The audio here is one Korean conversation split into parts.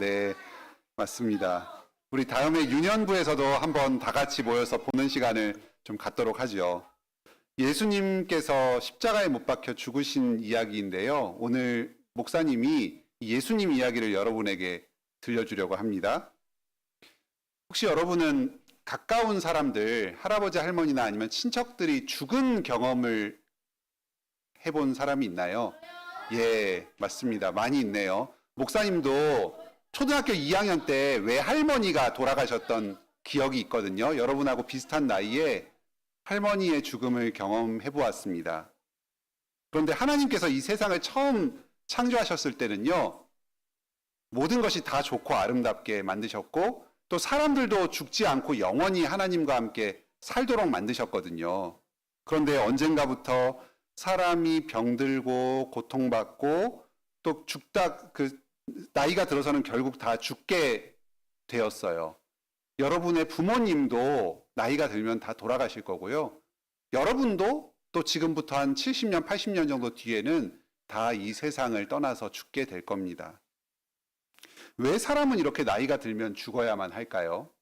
네, 맞습니다. 우리 다음에 유년부에서도 한번 다 같이 모여서 보는 시간을 좀 갖도록 하죠. 예수님께서 십자가에 못 박혀 죽으신 이야기인데요. 오늘 목사님이 이 예수님 이야기를 여러분에게 들려주려고 합니다. 혹시 여러분은 가까운 사람들, 할아버지, 할머니나 아니면 친척들이 죽은 경험을 해본 사람이 있나요? 예, 맞습니다. 많이 있네요. 목사님도 초등학교 2학년 때 외할머니가 돌아가셨던 기억이 있거든요. 여러분하고 비슷한 나이에 할머니의 죽음을 경험해 보았습니다. 그런데 하나님께서 이 세상을 처음 창조하셨을 때는요, 모든 것이 다 좋고 아름답게 만드셨고, 또 사람들도 죽지 않고 영원히 하나님과 함께 살도록 만드셨거든요. 그런데 언젠가부터 사람이 병들고 고통받고 또 죽다 그 나이가 들어서는 결국 다 죽게 되었어요. 여러분의 부모님도 나이가 들면 다 돌아가실 거고요. 여러분도 또 지금부터 한 70년, 80년 정도 뒤에는 다 이 세상을 떠나서 죽게 될 겁니다. 왜 사람은 이렇게 나이가 들면 죽어야만 할까요?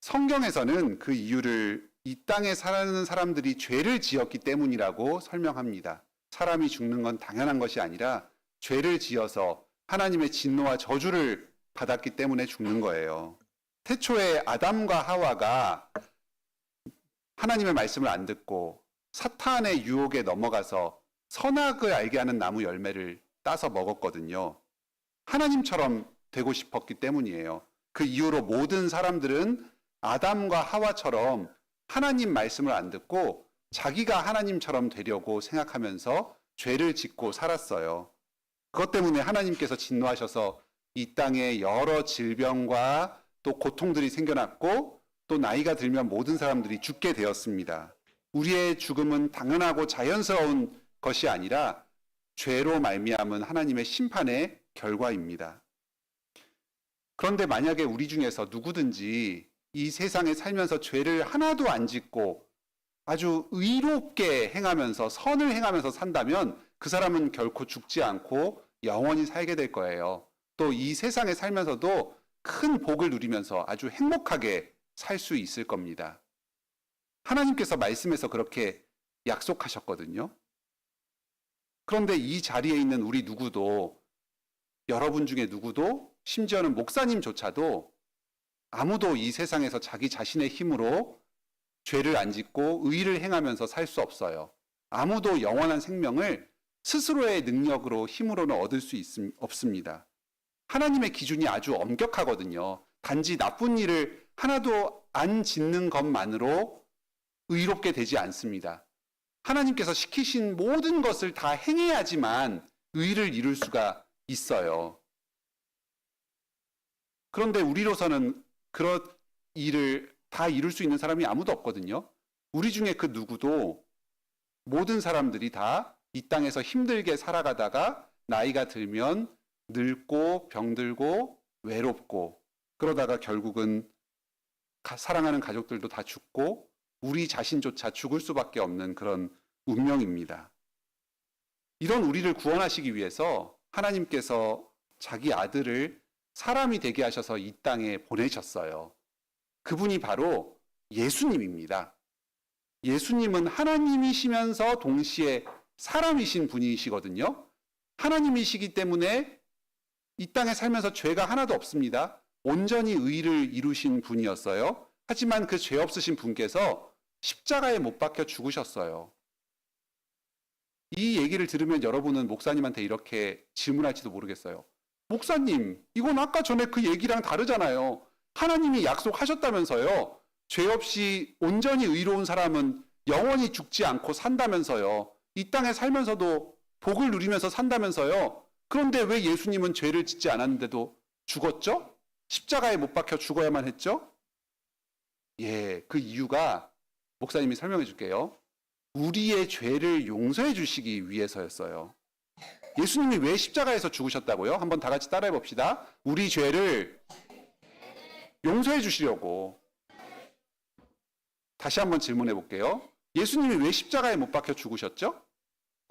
성경에서는 그 이유를 이 땅에 사는 사람들이 죄를 지었기 때문이라고 설명합니다. 사람이 죽는 건 당연한 것이 아니라 죄를 지어서 하나님의 진노와 저주를 받았기 때문에 죽는 거예요. 태초에 아담과 하와가 하나님의 말씀을 안 듣고 사탄의 유혹에 넘어가서 선악을 알게 하는 나무 열매를 따서 먹었거든요. 하나님처럼 되고 싶었기 때문이에요. 그 이후로 모든 사람들은 아담과 하와처럼 하나님 말씀을 안 듣고 자기가 하나님처럼 되려고 생각하면서 죄를 짓고 살았어요. 그것 때문에 하나님께서 진노하셔서 이 땅에 여러 질병과 또 고통들이 생겨났고 또 나이가 들면 모든 사람들이 죽게 되었습니다. 우리의 죽음은 당연하고 자연스러운 것이 아니라 죄로 말미암은 하나님의 심판의 결과입니다. 그런데 만약에 우리 중에서 누구든지 이 세상에 살면서 죄를 하나도 안 짓고 아주 의롭게 행하면서 선을 행하면서 산다면 그 사람은 결코 죽지 않고 영원히 살게 될 거예요. 또 이 세상에 살면서도 큰 복을 누리면서 아주 행복하게 살 수 있을 겁니다. 하나님께서 말씀에서 그렇게 약속하셨거든요. 그런데 이 자리에 있는 우리 누구도 여러분 중에 누구도 심지어는 목사님조차도 아무도 이 세상에서 자기 자신의 힘으로 죄를 안 짓고 의를 행하면서 살 수 없어요. 아무도 영원한 생명을 스스로의 능력으로 힘으로는 얻을 수 있, 없습니다. 하나님의 기준이 아주 엄격하거든요. 단지 나쁜 일을 하나도 안 짓는 것만으로 의롭게 되지 않습니다. 하나님께서 시키신 모든 것을 다 행해야지만 의를 이룰 수가 있어요. 그런데 우리로서는 그런 일을 다 이룰 수 있는 사람이 아무도 없거든요. 우리 중에 그 누구도 모든 사람들이 다 이 땅에서 힘들게 살아가다가 나이가 들면 늙고 병들고 외롭고 그러다가 결국은 가- 사랑하는 가족들도 다 죽고 우리 자신조차 죽을 수밖에 없는 그런 운명입니다. 이런 우리를 구원하시기 위해서 하나님께서 자기 아들을 사람이 되게 하셔서 이 땅에 보내셨어요. 그분이 바로 예수님입니다. 예수님은 하나님이시면서 동시에 사람이신 분이시거든요. 하나님이시기 때문에 이 땅에 살면서 죄가 하나도 없습니다. 온전히 의를 이루신 분이었어요. 하지만 그 죄 없으신 분께서 십자가에 못 박혀 죽으셨어요. 이 얘기를 들으면 여러분은 목사님한테 이렇게 질문할지도 모르겠어요. 목사님, 이건 아까 전에 그 얘기랑 다르잖아요. 하나님이 약속하셨다면서요. 죄 없이 온전히 의로운 사람은 영원히 죽지 않고 산다면서요. 이 땅에 살면서도 복을 누리면서 산다면서요. 그런데 왜 예수님은 죄를 짓지 않았는데도 죽었죠? 십자가에 못 박혀 죽어야만 했죠? 예, 그 이유가 목사님이 설명해 줄게요. 우리의 죄를 용서해 주시기 위해서였어요. 예수님이 왜 십자가에서 죽으셨다고요? 한번 다 같이 따라해 봅시다. 우리 죄를 용서해 주시려고. 다시 한번 질문해 볼게요. 예수님이 왜 십자가에 못 박혀 죽으셨죠?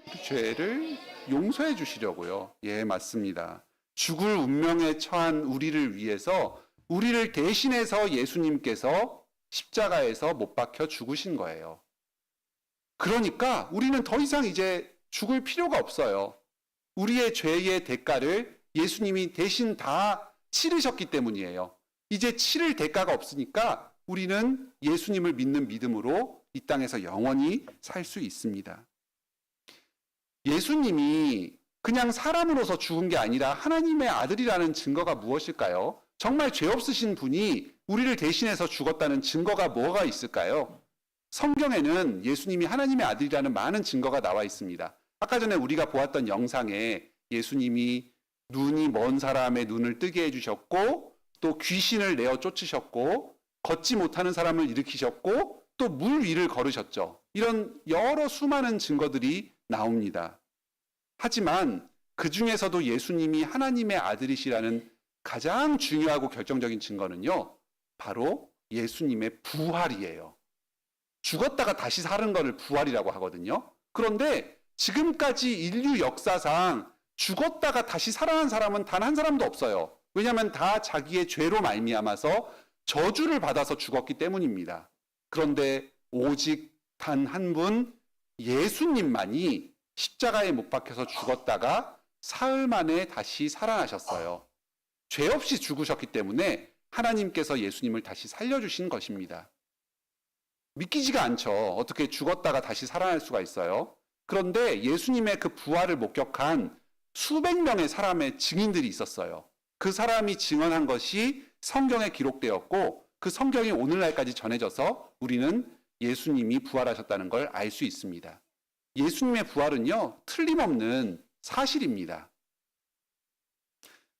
우리 죄를 용서해 주시려고요. 예, 맞습니다. 죽을 운명에 처한 우리를 위해서 우리를 대신해서 예수님께서 십자가에서 못 박혀 죽으신 거예요. 그러니까 우리는 더 이상 이제 죽을 필요가 없어요. 우리의 죄의 대가를 예수님이 대신 다 치르셨기 때문이에요. 이제 치를 대가가 없으니까 우리는 예수님을 믿는 믿음으로 이 땅에서 영원히 살 수 있습니다. 예수님이 그냥 사람으로서 죽은 게 아니라 하나님의 아들이라는 증거가 무엇일까요? 정말 죄 없으신 분이 우리를 대신해서 죽었다는 증거가 뭐가 있을까요? 성경에는 예수님이 하나님의 아들이라는 많은 증거가 나와 있습니다. 아까 전에 우리가 보았던 영상에 예수님이 눈이 먼 사람의 눈을 뜨게 해주셨고 또 귀신을 내어 쫓으셨고 걷지 못하는 사람을 일으키셨고 또 물 위를 걸으셨죠. 이런 여러 수많은 증거들이 나옵니다. 하지만 그 중에서도 예수님이 하나님의 아들이시라는 가장 중요하고 결정적인 증거는요, 바로 예수님의 부활이에요. 죽었다가 다시 사는 것을 부활이라고 하거든요. 그런데 지금까지 인류 역사상 죽었다가 다시 살아난 사람은 단 한 사람도 없어요. 왜냐하면 다 자기의 죄로 말미암아서 저주를 받아서 죽었기 때문입니다. 그런데 오직 단 한 분 예수님만이 십자가에 못 박혀서 죽었다가 사흘 만에 다시 살아나셨어요. 죄 없이 죽으셨기 때문에 하나님께서 예수님을 다시 살려주신 것입니다. 믿기지가 않죠. 어떻게 죽었다가 다시 살아날 수가 있어요? 그런데 예수님의 그 부활을 목격한 수백 명의 사람의 증인들이 있었어요. 그 사람이 증언한 것이 성경에 기록되었고 그 성경이 오늘날까지 전해져서 우리는 예수님이 부활하셨다는 걸 알 수 있습니다. 예수님의 부활은요, 틀림없는 사실입니다.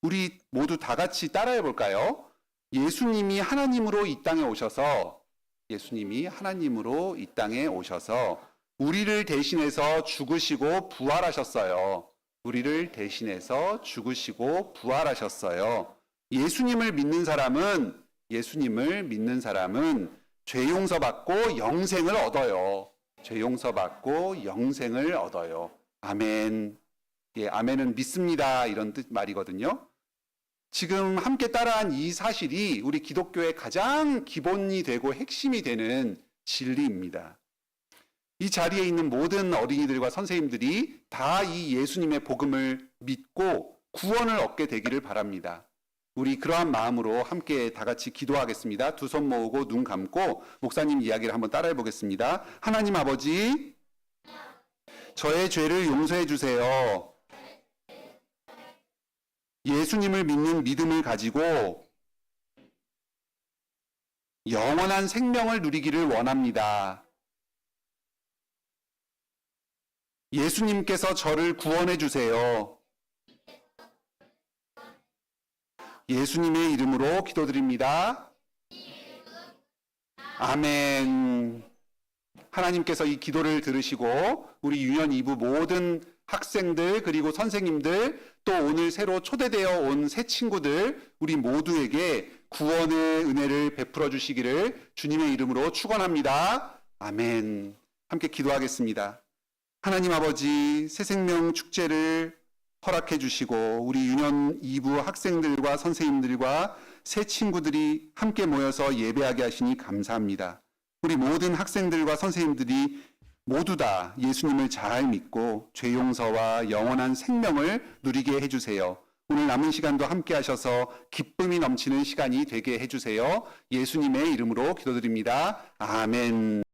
우리 모두 다 같이 따라해 볼까요? 예수님이 하나님으로 이 땅에 오셔서 예수님이 하나님으로 이 땅에 오셔서 우리를 대신해서 죽으시고 부활하셨어요. 우리를 대신해서 죽으시고 부활하셨어요. 예수님을 믿는 사람은 예수님을 믿는 사람은 죄 용서받고 영생을 얻어요. 죄 용서받고 영생을 얻어요. 아멘. 예, 아멘은 믿습니다. 이런 뜻 말이거든요. 지금 함께 따라한 이 사실이 우리 기독교의 가장 기본이 되고 핵심이 되는 진리입니다. 이 자리에 있는 모든 어린이들과 선생님들이 다 이 예수님의 복음을 믿고 구원을 얻게 되기를 바랍니다. 우리 그러한 마음으로 함께 다 같이 기도하겠습니다. 두 손 모으고 눈 감고 목사님 이야기를 한번 따라해 보겠습니다. 하나님 아버지, 저의 죄를 용서해 주세요. 예수님을 믿는 믿음을 가지고 영원한 생명을 누리기를 원합니다. 예수님께서 저를 구원해 주세요. 예수님의 이름으로 기도드립니다. 아멘. 하나님께서 이 기도를 들으시고 우리 유년 2부 모든 학생들 그리고 선생님들 또 오늘 새로 초대되어 온 새 친구들 우리 모두에게 구원의 은혜를 베풀어 주시기를 주님의 이름으로 축원합니다. 아멘. 함께 기도하겠습니다. 하나님 아버지 새 생명 축제를 허락해 주시고 우리 유년 2부 학생들과 선생님들과 새 친구들이 함께 모여서 예배하게 하시니 감사합니다. 우리 모든 학생들과 선생님들이 모두 다 예수님을 잘 믿고 죄 용서와 영원한 생명을 누리게 해주세요. 오늘 남은 시간도 함께 하셔서 기쁨이 넘치는 시간이 되게 해주세요. 예수님의 이름으로 기도드립니다. 아멘.